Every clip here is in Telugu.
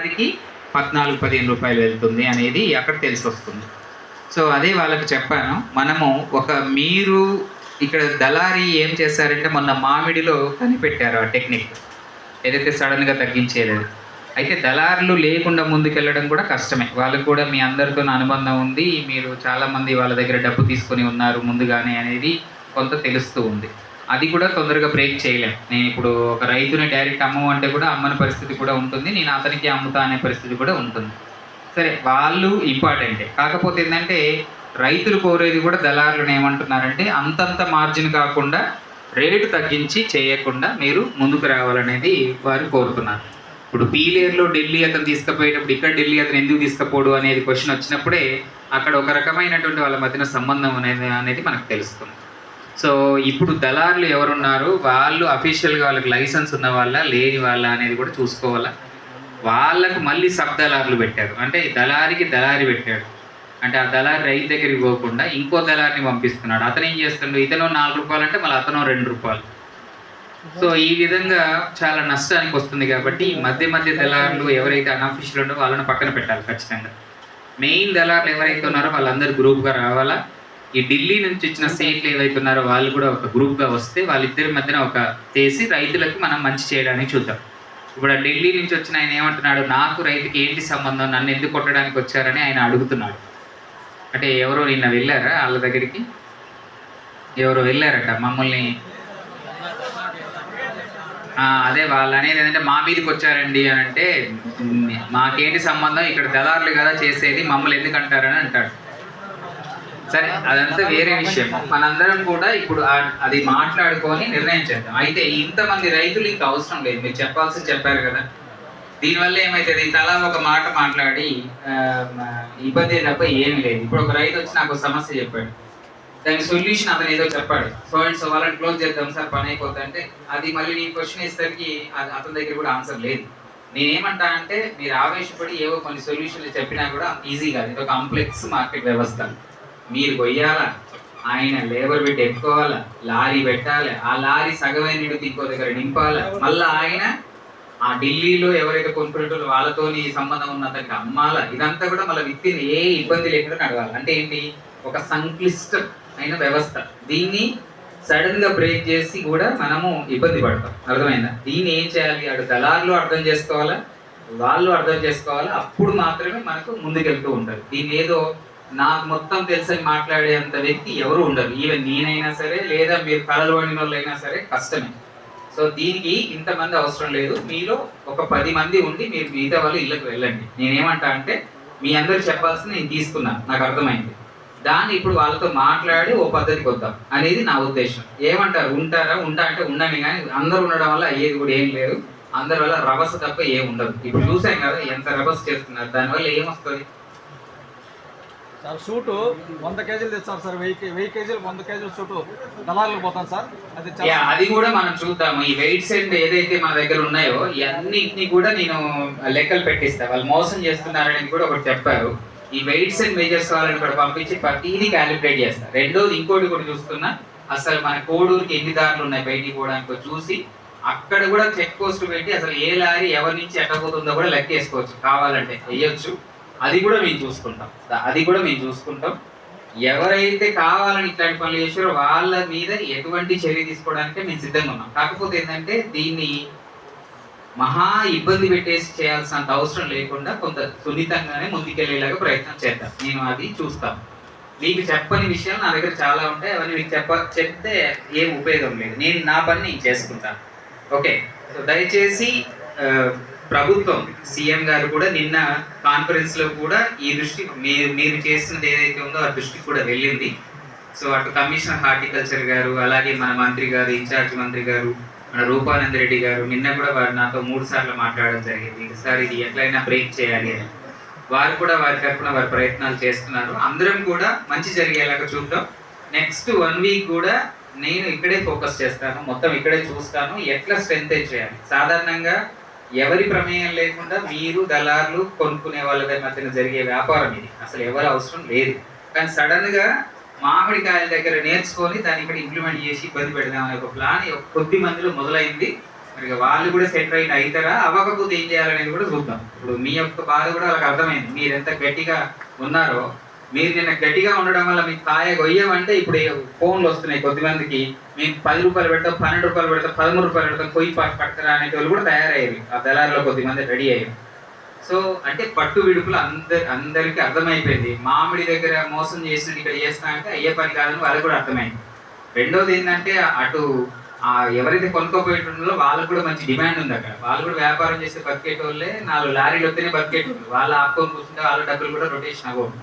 వారికి పద్నాలుగు పదిహేను రూపాయలు వెళ్తుంది అనేది అక్కడ తెలిసి వస్తుంది సో అదే వాళ్ళకి చెప్పాను. మనము ఒక మీరు ఇక్కడ దళారి ఏం చేశారంటే మొన్న మామిడిలో కనిపెట్టారు ఆ టెక్నిక్. ఏదైతే సడన్గా తగ్గించేయలేదు. అయితే దళారులు లేకుండా ముందుకెళ్ళడం కూడా కష్టమే. వాళ్ళకు కూడా మీ అందరితో అనుబంధం ఉంది. మీరు చాలామంది వాళ్ళ దగ్గర డబ్బు తీసుకొని ఉన్నారు ముందుగానే అనేది కొంత తెలుస్తూ ఉంది. అది కూడా తొందరగా బ్రేక్ చేయలేం. నేను ఇప్పుడు ఒక రైతుని డైరెక్ట్ అమ్మమంటే కూడా అమ్మని పరిస్థితి కూడా ఉంటుంది. నేను అతనికి అమ్ముతా అనే పరిస్థితి కూడా ఉంటుంది. సరే వాళ్ళు ఇంపార్టెంటే కాకపోతే ఏంటంటే రైతులు కోరేది కూడా దళారులను ఏమంటున్నారంటే అంతంత మార్జిన్ కాకుండా రేటు తగ్గించి చేయకుండా మీరు ముందుకు రావాలనేది వారు కోరుతున్నారు. ఇప్పుడు పీలేర్లో ఢిల్లీ అతను తీసుకుపోయేటప్పుడు ఇక్కడ ఢిల్లీ అతను ఎందుకు తీసుకుపోడు అనేది క్వశ్చన్ వచ్చినప్పుడే అక్కడ ఒక రకమైనటువంటి వాళ్ళ మధ్యన సంబంధం అనేది అనేది మనకు తెలుస్తుంది. సో ఇప్పుడు దళారులు ఎవరున్నారు? వాళ్ళు అఫీషియల్గా వాళ్ళకి లైసెన్స్ ఉన్న వాళ్ళ లేని వాళ్ళ అనేది కూడా చూసుకోవాలా? వాళ్ళకు మళ్ళీ సబ్ దళారులు పెట్టారు. అంటే దళారికి దళారి పెట్టాడు. అంటే ఆ దళారి రైతు దగ్గరికి పోకుండా ఇంకో దళారిని పంపిస్తున్నాడు. అతను ఏం చేస్తుండు? ఇతను నాలుగు రూపాయలు అంటే మళ్ళీ అతను రెండు రూపాయలు. సో ఈ విధంగా చాలా నష్టానికి వస్తుంది కాబట్టి మధ్య మధ్య దళారులు ఎవరైతే అన్అఫీషియల్ ఉండో వాళ్ళని పక్కన పెట్టాలి ఖచ్చితంగా. మెయిన్ దళారులు ఎవరైతే ఉన్నారో వాళ్ళందరూ గ్రూప్గా రావాలా? ఈ ఢిల్లీ నుంచి వచ్చిన స్టేట్లు ఏవైతే ఉన్నారో వాళ్ళు కూడా ఒక గ్రూప్గా వస్తే వాళ్ళిద్దరి మధ్యన ఒక చేసి రైతులకు మనం మంచి చేయడానికి చూద్దాం. ఇప్పుడు ఢిల్లీ నుంచి వచ్చిన ఆయన ఏమంటున్నాడు? నాకు రైతుకి ఏంటి సంబంధం? నన్ను ఎందుకు కొట్టడానికి వచ్చారని ఆయన అడుగుతున్నాడు. అంటే ఎవరో నిన్న వెళ్ళారా వాళ్ళ దగ్గరికి? ఎవరో వెళ్ళారట మమ్మల్ని? అదే వాళ్ళు అనేది ఏంటంటే మా మీదకి వచ్చారండి అని అంటే మాకేంటి సంబంధం? ఇక్కడ దళారులు కదా చేసేది మమ్మల్ని ఎందుకు అంటారని అంటాడు. సరే అదంతా వేరే విషయం. మనందరం కూడా ఇప్పుడు అది మాట్లాడుకొని నిర్ణయం చేద్దాం. అయితే ఇంతమంది రైతులు ఇంకా అవసరం లేదు. మీరు చెప్పాల్సి చెప్పారు కదా. దీనివల్ల ఏమైతుంది? తలా ఒక మాట మాట్లాడి ఇబ్బంది తప్ప ఏం లేదు. ఇప్పుడు ఒక రైతు వచ్చి నాకు ఒక సమస్య చెప్పాడు. దానికి సొల్యూషన్ అతను ఏదో చెప్పాడు. సో అండ్ సో వాళ్ళని క్లోజ్ చేద్దాం సార్ పని అయిపోతుంది అంటే అది మళ్ళీ నీ క్వశ్చన్ ఇచ్చేసరికి అది అతని దగ్గర కూడా ఆన్సర్ లేదు. నేనేమంటానంటే మీరు ఆవేశపడి ఏవో కొన్ని సొల్యూషన్లు చెప్పినా కూడా ఈజీ కాదు. ఇది ఒక కాంప్లెక్స్ మార్కెట్ వ్యవస్థ. మీరు కొయ్యాలా? ఆయన లేబర్ పెట్టి ఎత్తుకోవాలా? లారీ పెట్టాలి? ఆ లారీ సగమే నిండితే ఇంకో దగ్గర నింపాలా? మళ్ళీ ఆయన ఆ ఢిల్లీలో ఎవరైతే కొనుక్కునేటోళ్ళు వాళ్ళతోని సంబంధం ఉన్న దగ్గర అమ్మాలా? ఇదంతా కూడా మళ్ళీ విత్ ఏ ఇబ్బంది లేకుండా నడవాలి. అంటే ఏంటి? ఒక సంక్లిష్ట అయిన వ్యవస్థ. దీన్ని సడన్గా బ్రేక్ చేసి కూడా మనము ఇబ్బంది పడతాం. అర్థమైందా? దీన్ని ఏం చేయాలి? అటు దళారులు అర్థం చేసుకోవాలా? వాళ్ళు అర్థం చేసుకోవాలా? అప్పుడు మాత్రమే మనకు ముందుకెళ్తూ ఉంటారు దీన్ని ఏదో నాకు మొత్తం తెలుసని మాట్లాడేంత వ్యక్తి ఎవరు ఉండరు. ఈవెన్ నేనైనా సరే లేదా మీరు కళలు వాళ్ళు వాళ్ళైనా సరే కష్టమే. సో దీనికి ఇంతమంది అవసరం లేదు. మీలో ఒక పది మంది ఉండి మీరు మిగతా వాళ్ళు ఇళ్ళకి వెళ్ళండి. నేనేమంటా అంటే మీ అందరు చెప్పాల్సింది నేను తీసుకున్నాను. నాకు అర్థమైంది. దాన్ని ఇప్పుడు వాళ్ళతో మాట్లాడి ఓ పద్ధతికి వద్దాం అనేది నా ఉద్దేశం. ఏమంటారు? ఉంటారా? ఉంటా అంటే ఉండని కానీ అందరు ఉండడం వల్ల అయ్యేది కూడా ఏం లేదు. అందరి వల్ల రభస తప్ప ఏం ఉండదు. ఇప్పుడు చూసాం కదా ఎంత రభస చేస్తున్నారు. దానివల్ల ఏమొస్తుంది? సార్ సూటు వంద కేజీలు తెచ్చారు సార్ వెయ్యి వెయ్యి కేజీలు వంద కేజీలు సూటు. దళారులకు పోతాను సార్. అది అది కూడా మనం చూద్దాము ఈ వెయిట్స్ అండ్ ఏదైతే మన దగ్గర ఉన్నాయో ఇవన్నిటిని కూడా నేను లెక్కలు పెట్టిస్తా. వాళ్ళు మోసం చేస్తున్నారని కూడా ఒకటి చెప్పారు. ఈ వెయిట్స్ అండ్ మెజర్స్ వాళ్ళని కూడా పంపించి ప్రతిదీ క్యాలిక్యులేట్ చేస్తారు రెండోది ఇంకోటి కూడా చూస్తున్నా. అసలు మన కోడూరుకి ఎన్ని దారులు ఉన్నాయి బయటికి పోవడానికి చూసి అక్కడ కూడా చెక్ పోస్ట్ పెట్టి అసలు ఏ లారీ ఎవరి నుంచి ఎట్టబోతుందో కూడా లెక్క వేసుకోవచ్చు కావాలంటే వేయొచ్చు అది కూడా మేము చూసుకుంటాం. అది కూడా మేము చూసుకుంటాం. ఎవరైతే కావాలని ఇట్లాంటి పనులు చేసారో వాళ్ళ మీద ఎటువంటి చర్య తీసుకోవడానికి మేము సిద్ధంగా ఉన్నాం. కాకపోతే ఏంటంటే దీన్ని మహా ఇబ్బంది పెట్టేసి చేయాల్సినంత అవసరం లేకుండా కొంత సున్నితంగానే ముందుకెళ్ళేలాగా ప్రయత్నం చేద్దాం. నేను అది చూస్తాను. మీకు చెప్పని విషయాలు నా దగ్గర చాలా ఉంటాయి. అవన్నీ మీకు చెప్ప చెప్తే ఏం ఉపయోగం లేదు. నేను నా పని నేను చేసుకుంటాను. ఓకే. సో దయచేసి ప్రభుత్వం సీఎం గారు కూడా నిన్న కాన్ఫరెన్స్లో కూడా ఈ దృష్టి మీరు మీరు చేసినది ఏదైతే ఉందో ఆ దృష్టికి కూడా వెళ్ళింది. సో అటు కమిషనర్ హార్టికల్చర్ గారు అలాగే మన మంత్రి గారు ఇన్ఛార్జ్ మంత్రి గారు మన రూపానంద రెడ్డి గారు నిన్న కూడా వారు నాతో మూడు సార్లు మాట్లాడడం జరిగింది. సార్ ఇది ఎట్లయినా బ్రేక్ చేయాలి అని. వారు కూడా వారి తరఫున వారి ప్రయత్నాలు చేస్తున్నారు. అందరం కూడా మంచి జరిగేలాగా చూద్దాం. నెక్స్ట్ వన్ వీక్ కూడా నేను ఇక్కడే ఫోకస్ చేస్తాను. మొత్తం ఇక్కడే చూస్తాను. ఎట్లా స్ట్రెంగ్ చేయాలి? సాధారణంగా ఎవరి ప్రమేయం లేకుండా మీరు దళారులు కొనుక్కునే వాళ్ళ మధ్యన జరిగే వ్యాపారం ఇది. అసలు ఎవరు అవసరం లేదు. కానీ సడన్గా మామిడికాయల దగ్గర నేర్చుకొని దాన్ని ఇక్కడ ఇంప్లిమెంట్ చేసి ఇబ్బంది పెడదాం అనే ఒక ప్లాన్ కొద్ది మందిలో మొదలైంది. మరి వాళ్ళు కూడా సెటిల్ అయిన అవుతారా? అవ్వకపోతే ఏం చేయాలనేది కూడా చూద్దాం. ఇప్పుడు మీ యొక్క బాధ కూడా వాళ్ళకి అర్థమైంది. మీరు ఎంత గట్టిగా ఉన్నారో మీరు నిన్న గట్టిగా ఉండడం వల్ల మీకు కాయ కొయ్యమంటే ఇప్పుడు ఫోన్లు వస్తున్నాయి కొద్దిమందికి. మీకు పది రూపాయలు పెడతాం పన్నెండు రూపాయలు పెడతాం పదమూడు రూపాయలు పెడతాం కొయ్యి పడతారా అనే వాళ్ళు కూడా తయారయ్యాయి ఆ దళారులో కొద్దిమంది రెడీ అయ్యారు. సో అంటే పట్టు విడుపులు అందరి అందరికీ అర్థమైపోయింది. మామిడి దగ్గర మోసం చేసినట్టు ఇక్కడ చేస్తా అంటే అయ్యే పని కాదని వాళ్ళకి కూడా అర్థమైంది. రెండోది ఏంటంటే అటు ఎవరైతే కొనుక్కోపోయేటో వాళ్ళకి కూడా మంచి డిమాండ్ ఉంది అక్కడ. వాళ్ళు కూడా వ్యాపారం చేసే బతికేటోళ్ళే నాలుగు లారీలు వస్తేనే బతికేటోళ్ళు. వాళ్ళు ఆపుకొని కూర్చుంటే వాళ్ళ డబ్బులు కూడా రొటేషన్ అవ్వదు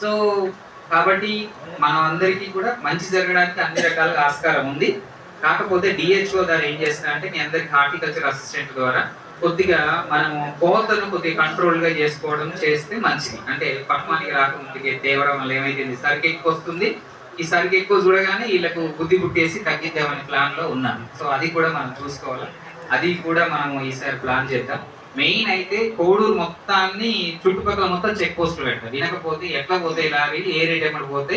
సో కాబట్టి మనం అందరికీ కూడా మంచి జరగడానికి అన్ని రకాలుగా ఆస్కారం ఉంది. కాకపోతే డిహెచ్ఓ ద్వారా ఏం చేస్తారంటే మీ అందరికి హార్టికల్చర్ అసిస్టెంట్ ద్వారా కొద్దిగా మనము కోతను కొద్దిగా కంట్రోల్గా చేసుకోవడం చేస్తే మంచిది. అంటే పక్వానికి రాకముందుకే తేవడం వల్ల ఏమైతుంది? సరికి ఎక్కువ వస్తుంది. ఈ సరికి ఎక్కువ చూడగానే వీళ్ళకు బుద్ధి పుట్టేసి తగ్గిద్దామనే ప్లాన్లో ఉన్నాను. సో అది కూడా మనం చూసుకోవాలి? అది కూడా మనము ఈసారి ప్లాన్ చేద్దాం. మెయిన్ అయితే కోడూరు మొత్తాన్ని చుట్టుపక్కల మొత్తం చెక్ పోస్టులు పెట్టారు వినకపోతే ఎట్లా పోతే ఇలా ఏ రేట్ ఎక్కడ పోతే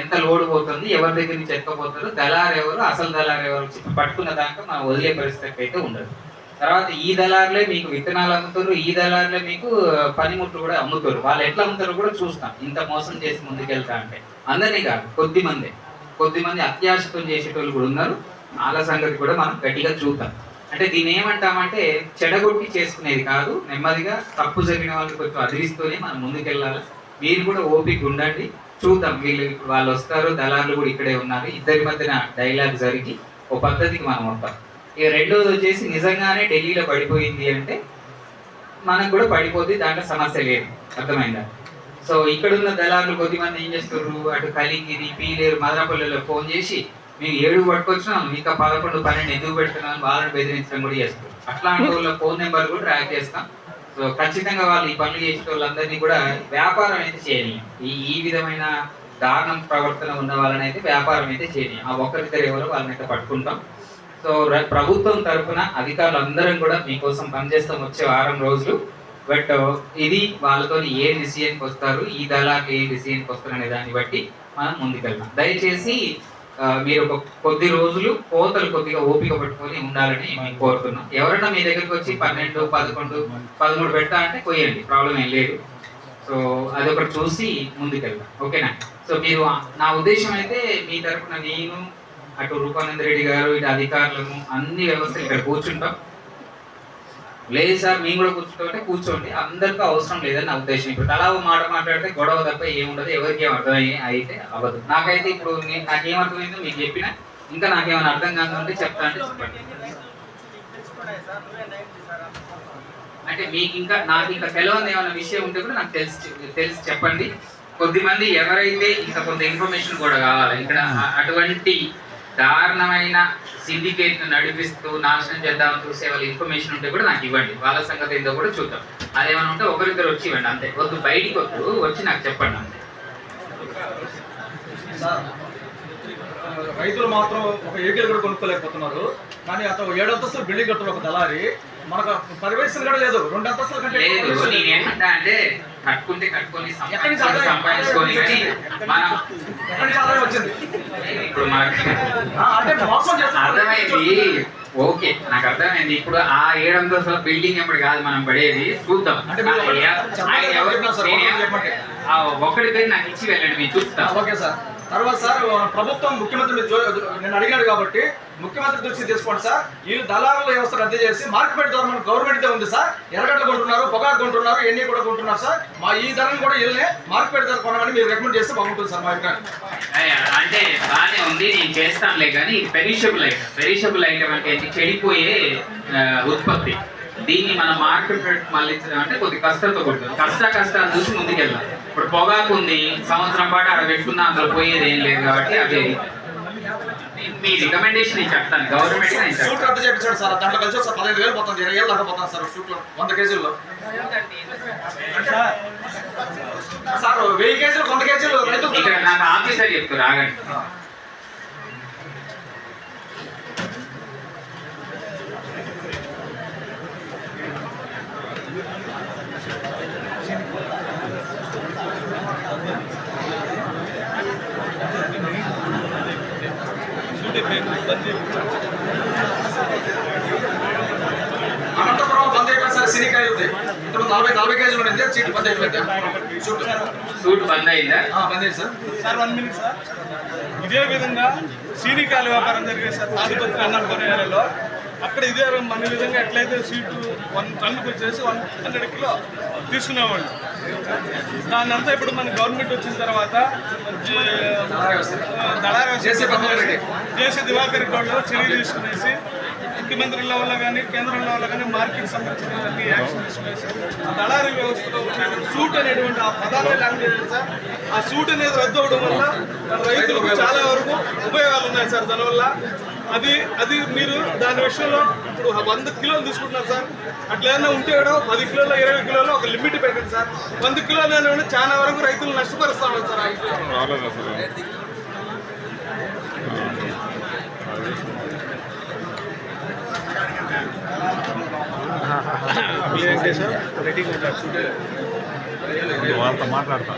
ఎంత లోడ్ పోతుంది ఎవరి దగ్గర నుంచి ఎక్కకపోతారు దళారు ఎవరు అసలు దళారు ఎవరు పట్టుకున్న దాకా మనం వదిలే పరిస్థితి అయితే ఉండదు. తర్వాత ఈ దళారులే మీకు విత్తనాలు అమ్ముతారు ఈ దళారులే మీకు పనిముట్లు కూడా అమ్ముతారు. వాళ్ళు ఎట్లా అమ్ముతారో కూడా చూస్తాం. ఇంత మోసం చేసి ముందుకెళ్తా అంటే. అందరినీ కాదు కొద్ది మంది. కొద్ది మంది అత్యాశతో చేసేటోళ్ళు కూడా ఉన్నారు. వాళ్ళ సంగతి కూడా మనం గట్టిగా చూద్దాం. అంటే దీని ఏమంటామంటే చెడగొట్టి చేసుకునేది కాదు నెమ్మదిగా తప్పు జరిగిన వాళ్ళు కొంచెం అదిరిస్తూనే మనం ముందుకెళ్ళాలి? మీరు కూడా ఓపిక ఉండండి. చూద్దాం వీళ్ళు ఇప్పుడు వాళ్ళు వస్తారు దళారులు కూడా ఇక్కడే ఉన్నారు. ఇద్దరి మధ్యన డైలాగ్ జరిగి ఓ పద్ధతికి మనం ఉంటాం ఇక రెండోది వచ్చేసి నిజంగానే ఢిల్లీలో పడిపోయింది అంటే మనకు కూడా పడిపోద్ది దాంట్లో సమస్య లేదు. అర్థమైందా? సో ఇక్కడున్న దళారులు కొద్దిమంది ఏం చేస్తున్నారు అటు కలిగిరి పీలేరు మదనపల్లిలో ఫోన్ చేసి మేము ఏడు పట్టుకొచ్చినాం ఇంకా పదకొండు పన్నెండు ఎందుకు పెడుతున్నాం వాళ్ళని బెదిరించడం కూడా చేస్తారు అట్లాంటి వాళ్ళ ఫోన్ నెంబర్ కూడా ట్రాక్ చేస్తాం. సో ఖచ్చితంగా వాళ్ళు ఈ పనులు చేసే వాళ్ళందరినీ కూడా వ్యాపారం అయితే చేయని ఈ ఈ విధమైన దారుణం ప్రవర్తన ఉన్న వాళ్ళని అయితే వ్యాపారం అయితే చేయని ఆ ఒక్కరిద్దరు ఎవరో వాళ్ళని అయితే పట్టుకుంటాం. సో ప్రభుత్వం తరఫున అధికారులు అందరం కూడా మీకోసం పనిచేస్తాం వచ్చే వారం రోజులు. బట్ ఇది వాళ్ళతో ఏ డిసిజన్కి వస్తారు ఈ దళాకి ఏ డిసిజన్కి వస్తారు అనే దాన్ని బట్టి మనం ముందుకెళ్తాం. దయచేసి మీరు ఒక కొద్ది రోజులు కోతలు కొద్దిగా ఓపిక పట్టుకొని ఉండాలని మేము కోరుతున్నాం. ఎవరైనా మీ దగ్గరికి వచ్చి పన్నెండు పదకొండు పదమూడు పెడతా అంటే కొయ్యండి ప్రాబ్లం ఏం లేదు. సో అది ఒకటి చూసి ముందుకెళ్దాం. ఓకేనా? సో మీరు నా ఉద్దేశం అయితే మీ తరఫున నేను అటు రూపానంద రెడ్డి గారు ఇటు అధికారులను అన్ని వ్యవస్థలు ఇక్కడ కూర్చుంటాం. లేదు సార్ మేము కూడా కూర్చుంటామంటే కూర్చోండి. అందరికీ అవసరం లేదని నా ఉద్దేశం. ఇప్పుడు అలా మాట మాట్లాడితే గొడవ తప్ప ఏముండదు. ఎవరికి ఏం అర్థమయ్యి అయితే అవ్వదు. నాకైతే ఇప్పుడు నేను నాకేం అర్థమైందో మీకు చెప్పినా ఇంకా నాకేమైనా అర్థం కాదంటే చెప్తా అంటే చెప్పండి. అంటే మీకు ఇంకా నాకు ఇంకా తెలియని ఏమైనా విషయం ఉంటే కూడా నాకు తెలిసి తెలిసి చెప్పండి. కొద్దిమంది ఎవరైతే ఇంకా కొంత ఇన్ఫర్మేషన్ కూడా కావాలి? ఇక్కడ అటువంటి దారుణమైన సిండికేట్ నడిపిస్తూ నాశనం చేద్దామని చూసే వాళ్ళ ఇన్ఫర్మేషన్ ఉంటే కూడా నాకు ఇవ్వండి. వాళ్ళ సంగతి ఏందో కూడా చూద్దాం. అదేమైనా ఉంటే ఒకరిద్దరు వచ్చి ఇవ్వండి అంతే. వద్దు బయటికి వద్దు వచ్చి నాకు చెప్పండి అంతే. రైతులు మాత్రం ఒక ఏకీలు కూడా కొనుక్కోలేకపోతున్నారు. కానీ అతను ఏడంతస్తులు బిల్డింగ్ కట్టారు ఒక దళారి. మనకు పది వయసులు కూడా లేదు. రెండు అంతస్తుల కంటే లేదు. నేనేమంటా అంటే కట్టుకుంటే కట్టుకొని సంపాదించుకొని మనం ఎక్కడి నుంచి ఆదాయం వచ్చింది? ఇప్పుడు మనకి అంటే మోసం. అర్థమైంది? ఓకే నాకు అర్థమైంది. ఇప్పుడు ఆ ఏడంతస్తుల బిల్డింగ్ ఎప్పుడు కాదు మనం పడేది? చూద్దాం. ఒకటి పేరు నాకు ఇచ్చి వెళ్ళండి మీరు చూస్తా ఓకే సార్. తర్వాత సార్ ప్రభుత్వం ముఖ్యమంత్రి నేను అడిగాడు కాబట్టి ముఖ్యమంత్రి దృష్టి తీసుకోండి సార్. ఈ దళారుల వ్యవస్థ రద్దు చేసి మార్కెట్ ధర మన గవర్నమెంట్ ఉంది సార్. ఎర్రగడ్డలు కొంటున్నారు పొగాకు కొంటున్నారు ఎన్ని కూడా కొంటున్నారు సార్. మా ఈ ధరను కూడా వీళ్ళనే మార్కెట్ ధర కొనమని మీరు రికమెండ్ చేస్తే బాగుంటుంది సార్ మా అంటే బాగానే ఉంది నేను చేస్తానులే కానీ పెరిషబుల్ ఐటమ్ పెరిషబుల్ ఐటమ్ అంటే చెడిపోయే ఉత్పత్తి. దీన్ని మన మార్కెట్ మళ్ళించడం అంటే కొద్ది కష్టంతో కొడుతుంది. కష్ట కష్టాలు చూసి ముందుకెళ్ళాలి. ఇప్పుడు పొగాకు ఉంది సంవత్సరం పాటు అక్కడ పెట్టుకున్నా అందులో పోయేది ఏం లేదు కాబట్టి అది. మీ రికమెండేషన్ నేను చెప్తాను. గవర్నమెంట్ చెప్తాను. రద్దు చేయించాడు సార్ దాంట్లో కలిసి సార్ పదహైదు వేలు పోతుంది. ఇరవై వేలు దాకా పోతుంది సార్ సూట్లో వంద కేజీల్లో. సార్ వెయ్యి కేజీలు వంద కేజీలు ఇక్కడ నాకు ఆఫీసర్ చెప్తారు ఆగండి అనంతపురం సార్ సినికాయ ఉంది. ఇప్పుడు నలభై నలభై కేజీలు సీట్ పంచాయతీ సూట్. బంద్ అయిందా? బంద్ అయింది sir. Sir one minute sir. ఇదే విధంగా సీనికాయల వ్యాపారం జరిగేది సార్ తాడిపత్రి అన్నం కొనేలో అక్కడ ఇదే మన విధంగా ఎట్లయితే సీట్లు వన్ టన్నుకి వచ్చేసి వన్ హండ్రెడ్ కిలో తీసుకునేవాళ్ళు. దాని అంతా ఇప్పుడు మన గవర్నమెంట్ వచ్చిన తర్వాత దళారీ జేసీ. జేసీ దివాకర్ వాళ్ళు చర్య తీసుకునేసి ముఖ్యమంత్రి లెవెల్లో కానీ కేంద్రం లెవెల్లో కానీ మార్కెట్ సంబంధించిన యాక్షన్ తీసుకునేసి దళారీ వ్యవస్థలో ఉన్నటువంటి సూట్ అనేటువంటి ఆ పదాన్ని లాంగ్ చేయాలి సార్? ఆ సూట్ అనేది రద్దు అవడం వల్ల రైతులకు చాలా వరకు ఉపయోగాలు ఉన్నాయి సార్. దానివల్ల అది అది మీరు దాని విషయంలో ఇప్పుడు వంద కిలోలు తీసుకుంటున్నారు సార్. అట్లా ఏదైనా ఉంటే కూడా పది కిలోలు ఇరవై కిలోలు ఒక లిమిట్ పెట్టండి సార్. వంద కిలోలు చాలా వరకు రైతులు నష్టపరుస్తా ఉన్నారు సార్. వాళ్ళతో మాట్లాడతా.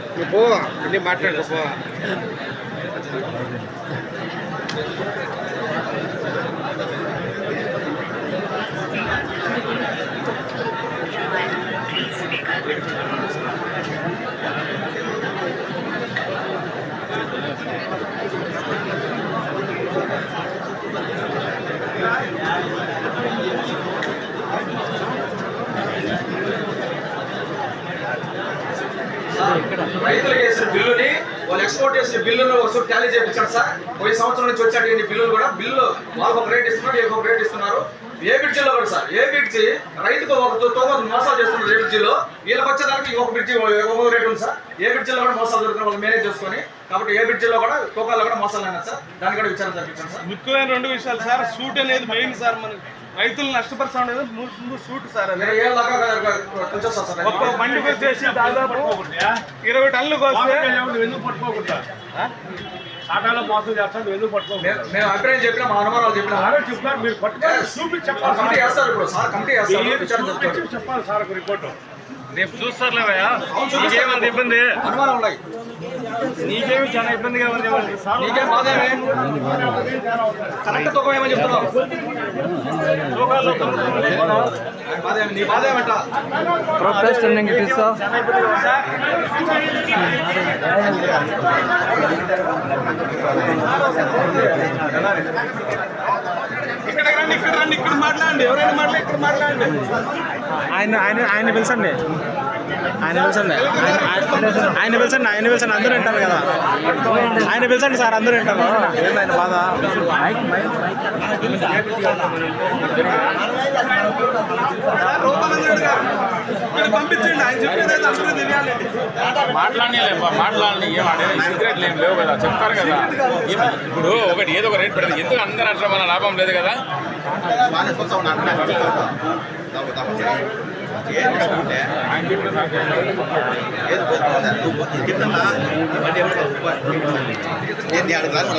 రైతులకు వేసిన బిల్లుని వాళ్ళు ఎక్స్పోర్ట్ చేసిన బిల్లును ఒకసారి టాలీ చేయించారు సార్. పోయి సంవత్సరం నుంచి వచ్చాడు బిల్లులు కూడా. బిల్లు వాళ్ళకి ఒక రేట్ ఇస్తున్నారు వీళ్ళకి ఒక రేట్ ఇస్తున్నారు. ఏ బ్రిడ్జిలో కూడా సార్ ఏ బ్రిడ్జి రైతుకు ఒక తోమ మోసాలు చేస్తున్నారు ఏ బిడ్జీలో వీళ్ళకి వచ్చేదానికి ఒక బ్రిడ్జి ఒక రేట్ ఉంది సార్. ఏ కూడా మోసాలు జరుగుతున్న వాళ్ళు మేనేజ్ చేసుకొని కాబట్టి ఏ బ్రిడ్జిలో కూడా తోకాల్లో కూడా మోసాలు అయినా సార్. దాన్ని కూడా విచారణ జరిపించాను సార్. ముఖ్యమైన రెండు విషయాలు సార్ సూట్ అనేది మెయిన్ సార్ మనకి. రైతులు ము- ముందు సూట్ సార్ ఒక్క బండికి వచ్చేసి దాదాపు ఇరవై టన్నులు నువ్వు ఎందుకు పట్టుకోకుండా? ఆటాలో మోసం చేస్తాను ఎందుకు పట్టుకోకుండా? మేము- మేము అభిప్రాయం చెప్పినా మా అనుమానాలు చెప్పినా. చెప్తారు మీరు చూపించి చెప్పాలి ఇప్పుడు. సార్ చెప్పాలి ఒక రిపోర్టు. రేపు చూస్తారులేవయ్యా నీకేమంత ఇబ్బంది? అనుమానం ఉన్నాయి. నీకేమి చాలా ఇబ్బందిగా ఉంది. నీకేం కరెక్ట్ తూకం ఏమని చెప్తున్నావు? ప్రొటెస్ట్ నీ బాధేమంట Protesting ఇక్కడ రండి ఇక్కడ రండి ఇక్కడ మాట్లాడండి ఎవరైనా మాట్లాడి ఇక్కడ మాట్లాడండి. ఆయన ఆయన ఆయన పిలిచండి. ఆయన పిలిచండి ఆయన- పిలిచండి ఆయన పిలిచండి అందరూ వింటారు కదా. ఆయన పిలిచండి సార్ అందరూ వింటారు. ఏంటంటే బాధ? పంపించండి ఆయన చెప్పేది అందరూ ఏం ఆడే సీక్రెట్లు ఏం లేవు కదా చెప్తారు కదా. ఇప్పుడు ఒకటి ఏదో ఒక రేట్ పెడితే ఎందుకు అందరూ అంటారు మన లాభం లేదు కదా? ಏನು ಹೇಳ್ಕೊಂಡೆ ಏನು ಗೊತ್ತಾಗಲ್ಲ ತುಂಬ ಇದಕ್ಕಿಂತಲ್ಲ ಬಡ್ಡಿ ಮಾಡಿ ತುಂಬ ಏನು ಎರಡು ಗ್ಲಾಸ್